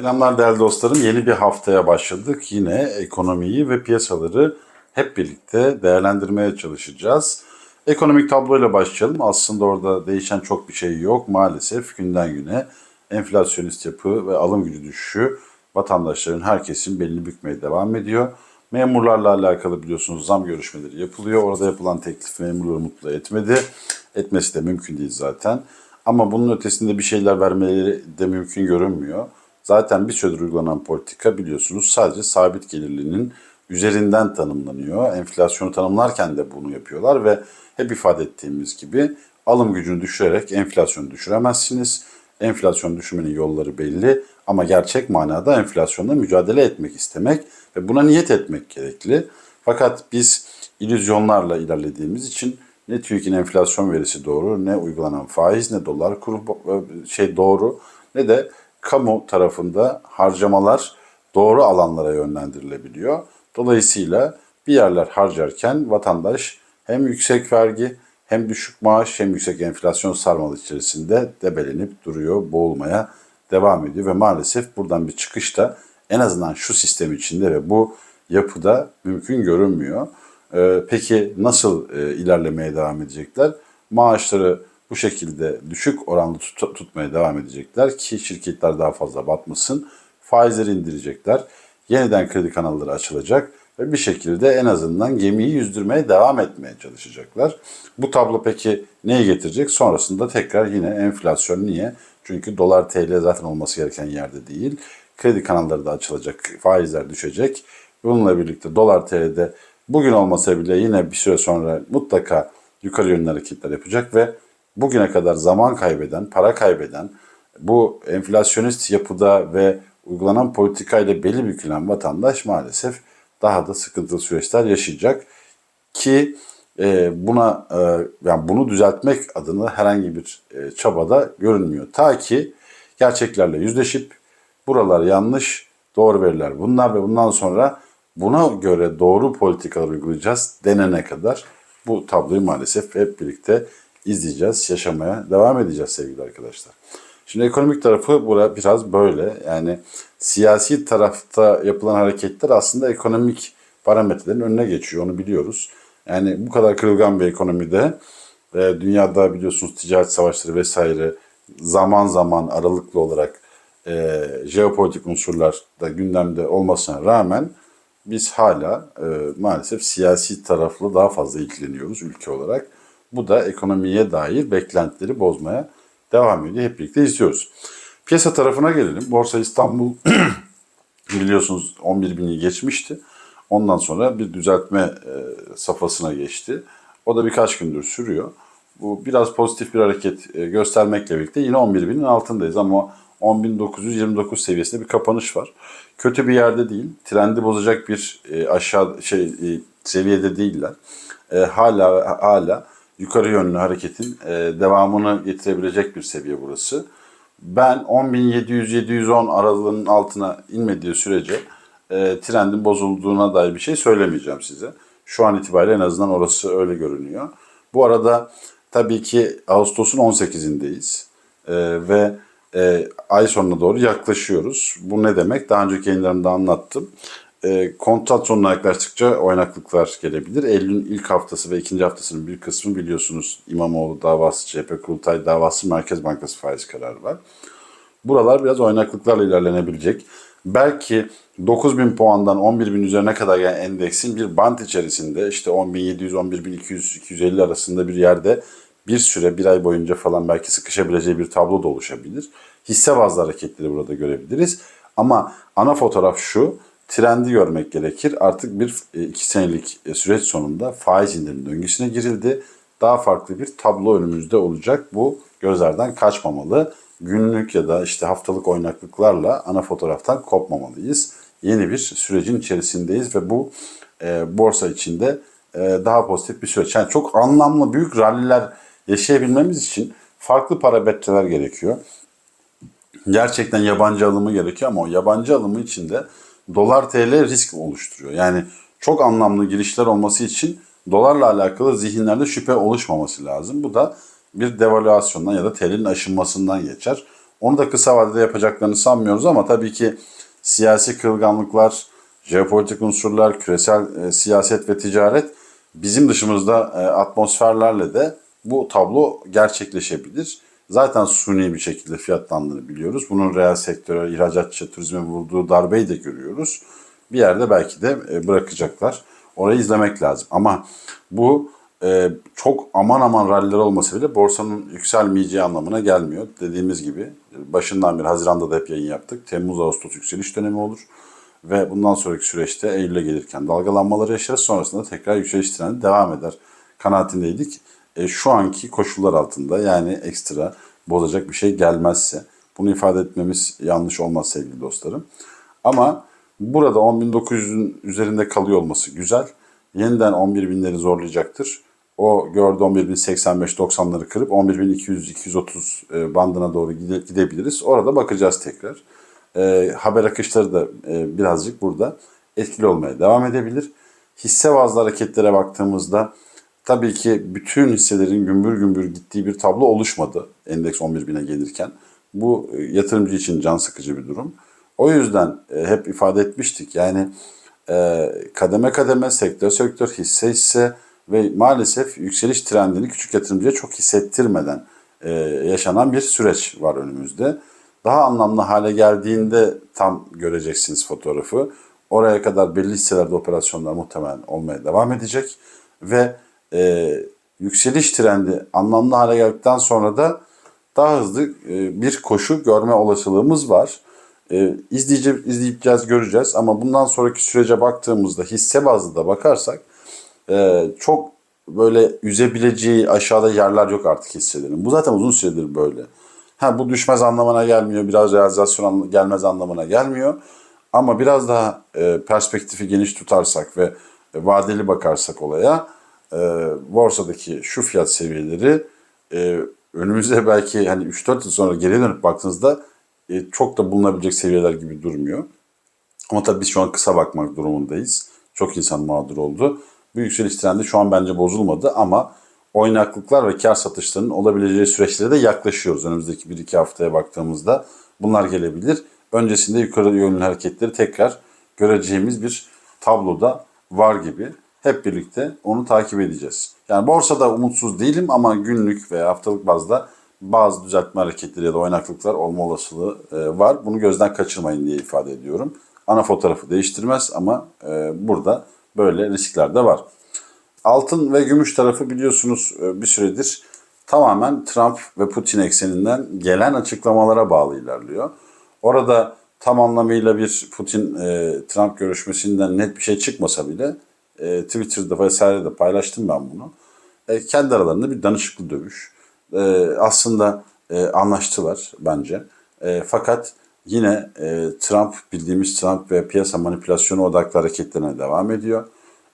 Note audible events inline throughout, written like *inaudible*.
Selamlar değerli dostlarım. Yeni bir haftaya başladık. Yine ekonomiyi ve piyasaları hep birlikte değerlendirmeye çalışacağız. Ekonomik tabloyla başlayalım. Aslında orada değişen çok bir şey yok. Maalesef günden güne enflasyonist yapı ve alım gücü düşüşü vatandaşların herkesin belini bükmeye devam ediyor. Memurlarla alakalı biliyorsunuz zam görüşmeleri yapılıyor. Orada yapılan teklif memurları mutlu etmedi. Etmesi de mümkün değil zaten. Ama bunun ötesinde bir şeyler vermeleri de mümkün görünmüyor. Zaten bir süredir uygulanan politika biliyorsunuz sadece sabit gelirlinin üzerinden tanımlanıyor. Enflasyonu tanımlarken de bunu yapıyorlar ve hep ifade ettiğimiz gibi alım gücünü düşürerek enflasyonu düşüremezsiniz. Enflasyon düşürmenin yolları belli ama gerçek manada enflasyonla mücadele etmek istemek ve buna niyet etmek gerekli. Fakat biz illüzyonlarla ilerlediğimiz için ne TÜİK'in enflasyon verisi doğru, ne uygulanan faiz, ne dolar kuru şey doğru, ne de kamu tarafında harcamalar doğru alanlara yönlendirilebiliyor. Dolayısıyla bir yerler harcarken vatandaş hem yüksek vergi hem düşük maaş hem yüksek enflasyon sarmalı içerisinde debelenip duruyor, boğulmaya devam ediyor ve maalesef buradan bir çıkış da en azından şu sistem içinde ve bu yapıda mümkün görünmüyor. Ee, peki nasıl e, ilerlemeye devam edecekler? Maaşları bu şekilde düşük oranda tut- tutmaya devam edecekler ki şirketler daha fazla batmasın. Faizleri indirecekler. Yeniden kredi kanalları açılacak ve bir şekilde en azından gemiyi yüzdürmeye devam etmeye çalışacaklar. Bu tablo peki neyi getirecek? Sonrasında tekrar yine enflasyon niye? Çünkü dolar TL zaten olması gereken yerde değil. Kredi kanalları da açılacak, faizler düşecek. Bununla birlikte dolar TL'de bugün olmasa bile yine bir süre sonra mutlaka yukarı yönlü hareketler yapacak ve bugüne kadar zaman kaybeden, para kaybeden, bu enflasyonist yapıda ve uygulanan politikayla belli bükülen vatandaş maalesef daha da sıkıntılı süreçler yaşayacak ki e, buna e, yani bunu düzeltmek adına herhangi bir e, çabada görünmüyor. Ta ki gerçeklerle yüzleşip buralar yanlış, doğru veriler bunlar ve bundan sonra buna göre doğru politikalar uygulayacağız denene kadar bu tabloyu maalesef hep birlikte izleyeceğiz, yaşamaya devam edeceğiz sevgili arkadaşlar. Şimdi ekonomik tarafı bura biraz böyle. Yani siyasi tarafta yapılan hareketler aslında ekonomik parametrelerin önüne geçiyor. Onu biliyoruz. Yani bu kadar kırılgan bir ekonomide e, dünyada biliyorsunuz ticaret savaşları vesaire zaman zaman aralıklı olarak e, jeopolitik unsurlar da gündemde olmasına rağmen biz hala e, maalesef siyasi taraflı daha fazla ilgileniyoruz ülke olarak. Bu da ekonomiye dair beklentileri bozmaya devam ediyor. Hep birlikte izliyoruz. Piyasa tarafına gelelim. Borsa İstanbul *clears throat* biliyorsunuz 11 bini geçmişti. Ondan sonra bir düzeltme e, safhasına geçti. O da birkaç gündür sürüyor. Bu biraz pozitif bir hareket e, göstermekle birlikte yine 11 binin altındayız ama 10.929 seviyesinde bir kapanış var. Kötü bir yerde değil. Trendi bozacak bir e, aşağı şey e, seviyede değiller. E, hala hala yukarı yönlü hareketin e, devamını getirebilecek bir seviye burası. Ben 10.700-710 aralığının altına inmediği sürece e, trendin bozulduğuna dair bir şey söylemeyeceğim size. Şu an itibariyle en azından orası öyle görünüyor. Bu arada tabii ki Ağustos'un 18'indeyiz e, ve e, ay sonuna doğru yaklaşıyoruz. Bu ne demek? Daha önceki yayınlarımda anlattım. E, kontrat sonuna yaklaştıkça oynaklıklar gelebilir. Eylül'ün ilk haftası ve ikinci haftasının bir kısmı biliyorsunuz İmamoğlu davası, CHP kurultay davası, Merkez Bankası faiz kararı var. Buralar biraz oynaklıklarla ilerlenebilecek. Belki 9000 puandan 11000 üzerine kadar gelen endeksin bir bant içerisinde işte 10700, 11200, 250 arasında bir yerde bir süre bir ay boyunca falan belki sıkışabileceği bir tablo da oluşabilir. Hisse bazlı hareketleri burada görebiliriz. Ama ana fotoğraf şu, trendi görmek gerekir. Artık bir e, iki senelik e, süreç sonunda faiz indirim döngüsüne girildi. Daha farklı bir tablo önümüzde olacak. Bu gözlerden kaçmamalı. Günlük ya da işte haftalık oynaklıklarla ana fotoğraftan kopmamalıyız. Yeni bir sürecin içerisindeyiz ve bu e, borsa içinde e, daha pozitif bir süreç. Yani çok anlamlı büyük ralliler yaşayabilmemiz için farklı parametreler gerekiyor. Gerçekten yabancı alımı gerekiyor ama o yabancı alımı içinde dolar TL risk oluşturuyor. Yani çok anlamlı girişler olması için dolarla alakalı zihinlerde şüphe oluşmaması lazım. Bu da bir devalüasyondan ya da TL'nin aşınmasından geçer. Onu da kısa vadede yapacaklarını sanmıyoruz ama tabii ki siyasi kırılganlıklar, jeopolitik unsurlar, küresel e, siyaset ve ticaret bizim dışımızda e, atmosferlerle de bu tablo gerçekleşebilir. Zaten suni bir şekilde fiyatlandığını biliyoruz. Bunun reel sektöre, ihracatçı, turizme vurduğu darbeyi de görüyoruz. Bir yerde belki de e, bırakacaklar. Orayı izlemek lazım. Ama bu e, çok aman aman ralliler olmasa bile borsanın yükselmeyeceği anlamına gelmiyor. Dediğimiz gibi başından beri Haziran'da da hep yayın yaptık. Temmuz-Ağustos yükseliş dönemi olur. Ve bundan sonraki süreçte Eylül'e gelirken dalgalanmaları yaşarız. Sonrasında tekrar yükseliş trendi devam eder. Kanaatindeydik. E, şu anki koşullar altında yani ekstra bozacak bir şey gelmezse bunu ifade etmemiz yanlış olmaz sevgili dostlarım. Ama burada 10.900'ün üzerinde kalıyor olması güzel. Yeniden 11.000'leri zorlayacaktır. O gördü 11.085-90'ları kırıp 11.200-230 e, bandına doğru gide- gidebiliriz. Orada bakacağız tekrar. E, haber akışları da e, birazcık burada etkili olmaya devam edebilir. Hisse bazlı hareketlere baktığımızda tabii ki bütün hisselerin gümbür gümbür gittiği bir tablo oluşmadı endeks 11.000'e gelirken. Bu e, yatırımcı için can sıkıcı bir durum. O yüzden e, hep ifade etmiştik yani e, kademe kademe, sektör sektör, hisse hisse ve maalesef yükseliş trendini küçük yatırımcıya çok hissettirmeden yaşanan bir süreç var önümüzde. Daha anlamlı hale geldiğinde tam göreceksiniz fotoğrafı. Oraya kadar belli hisselerde operasyonlar muhtemelen olmaya devam edecek ve e, yükseliş trendi anlamlı hale geldikten sonra da daha hızlı e, bir koşu görme olasılığımız var. E, izleyeceğiz, izleyeceğiz, göreceğiz ama bundan sonraki sürece baktığımızda hisse bazlı da bakarsak e, çok böyle üzebileceği aşağıda yerler yok artık hisselerin. Bu zaten uzun süredir böyle. Ha bu düşmez anlamına gelmiyor, biraz realizasyon gelmez anlamına gelmiyor. Ama biraz daha e, perspektifi geniş tutarsak ve e, vadeli bakarsak olaya e, borsadaki şu fiyat seviyeleri e, önümüzde belki hani 3-4 yıl sonra geriye dönüp baktığınızda e, çok da bulunabilecek seviyeler gibi durmuyor. Ama tabii biz şu an kısa bakmak durumundayız. Çok insan mağdur oldu. Bu yükseliş trendi şu an bence bozulmadı ama oynaklıklar ve kar satışlarının olabileceği süreçlere de yaklaşıyoruz. Önümüzdeki 1-2 haftaya baktığımızda bunlar gelebilir. Öncesinde yukarı yönlü hareketleri tekrar göreceğimiz bir tabloda var gibi. Hep birlikte onu takip edeceğiz. Yani borsada umutsuz değilim ama günlük veya haftalık bazda bazı düzeltme hareketleri ya da oynaklıklar olma olasılığı e, var. Bunu gözden kaçırmayın diye ifade ediyorum. Ana fotoğrafı değiştirmez ama e, burada böyle riskler de var. Altın ve gümüş tarafı biliyorsunuz e, bir süredir tamamen Trump ve Putin ekseninden gelen açıklamalara bağlı ilerliyor. Orada tam anlamıyla bir Putin-Trump görüşmesinden net bir şey çıkmasa bile e, Twitter'da vesairede paylaştım ben bunu. E, kendi aralarında bir danışıklı dövüş. E, aslında e, anlaştılar bence. E, fakat yine e, Trump bildiğimiz Trump ve piyasa manipülasyonu odaklı hareketlerine devam ediyor.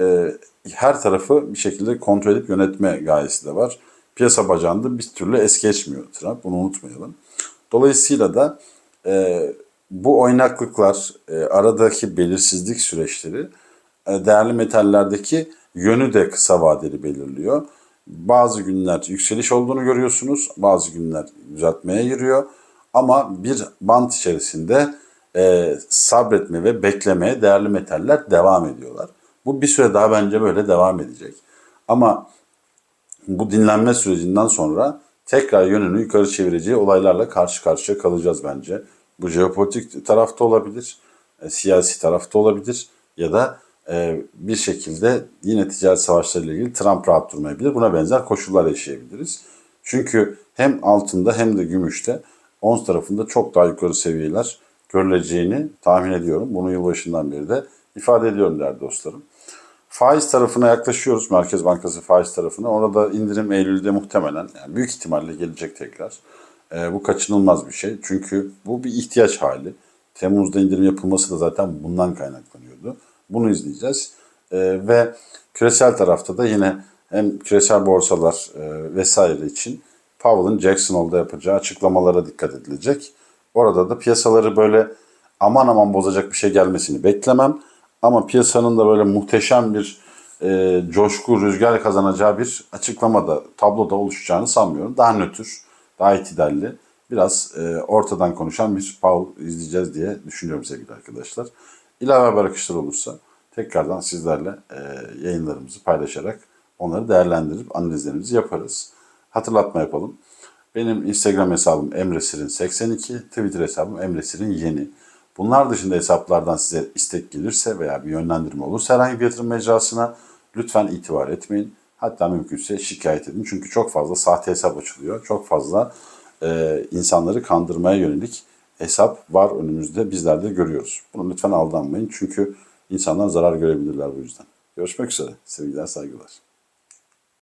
E, her tarafı bir şekilde kontrol edip yönetme gayesi de var. Piyasa bacağında bir türlü es geçmiyor Trump. Bunu unutmayalım. Dolayısıyla da e, bu oynaklıklar, e, aradaki belirsizlik süreçleri değerli metallerdeki yönü de kısa vadeli belirliyor. Bazı günler yükseliş olduğunu görüyorsunuz, bazı günler düzeltmeye giriyor. Ama bir bant içerisinde e, sabretme ve beklemeye değerli metaller devam ediyorlar. Bu bir süre daha bence böyle devam edecek. Ama bu dinlenme sürecinden sonra tekrar yönünü yukarı çevireceği olaylarla karşı karşıya kalacağız bence. Bu jeopolitik tarafta olabilir, e, siyasi tarafta olabilir ya da e, bir şekilde yine ticaret savaşlarıyla ilgili Trump rahat durmayabilir. Buna benzer koşullar yaşayabiliriz. Çünkü hem altında hem de gümüşte ons tarafında çok daha yukarı seviyeler görüleceğini tahmin ediyorum. Bunu yılbaşından beri de ifade ediyorum değerli dostlarım. Faiz tarafına yaklaşıyoruz. Merkez Bankası faiz tarafına. Orada indirim Eylül'de muhtemelen yani büyük ihtimalle gelecek tekrar. Ee, bu kaçınılmaz bir şey. Çünkü bu bir ihtiyaç hali. Temmuz'da indirim yapılması da zaten bundan kaynaklanıyordu. Bunu izleyeceğiz. Ee, ve küresel tarafta da yine hem küresel borsalar e, vesaire için Powell'ın Jackson Hole'da yapacağı açıklamalara dikkat edilecek. Orada da piyasaları böyle aman aman bozacak bir şey gelmesini beklemem. Ama piyasanın da böyle muhteşem bir e, coşku, rüzgar kazanacağı bir açıklamada, tabloda oluşacağını sanmıyorum. Daha nötr, daha itidalli, biraz e, ortadan konuşan bir Paul izleyeceğiz diye düşünüyorum sevgili arkadaşlar. İlave haber akışları olursa tekrardan sizlerle e, yayınlarımızı paylaşarak onları değerlendirip analizlerimizi yaparız. Hatırlatma yapalım. Benim Instagram hesabım emresirin82, Twitter hesabım emresirin yeni. Bunlar dışında hesaplardan size istek gelirse veya bir yönlendirme olursa herhangi bir yatırım mecrasına lütfen itibar etmeyin. Hatta mümkünse şikayet edin. Çünkü çok fazla sahte hesap açılıyor. Çok fazla e, insanları kandırmaya yönelik hesap var önümüzde. Bizler de görüyoruz. Bunu lütfen aldanmayın. Çünkü insanlar zarar görebilirler bu yüzden. Görüşmek üzere. Sevgiler, saygılar.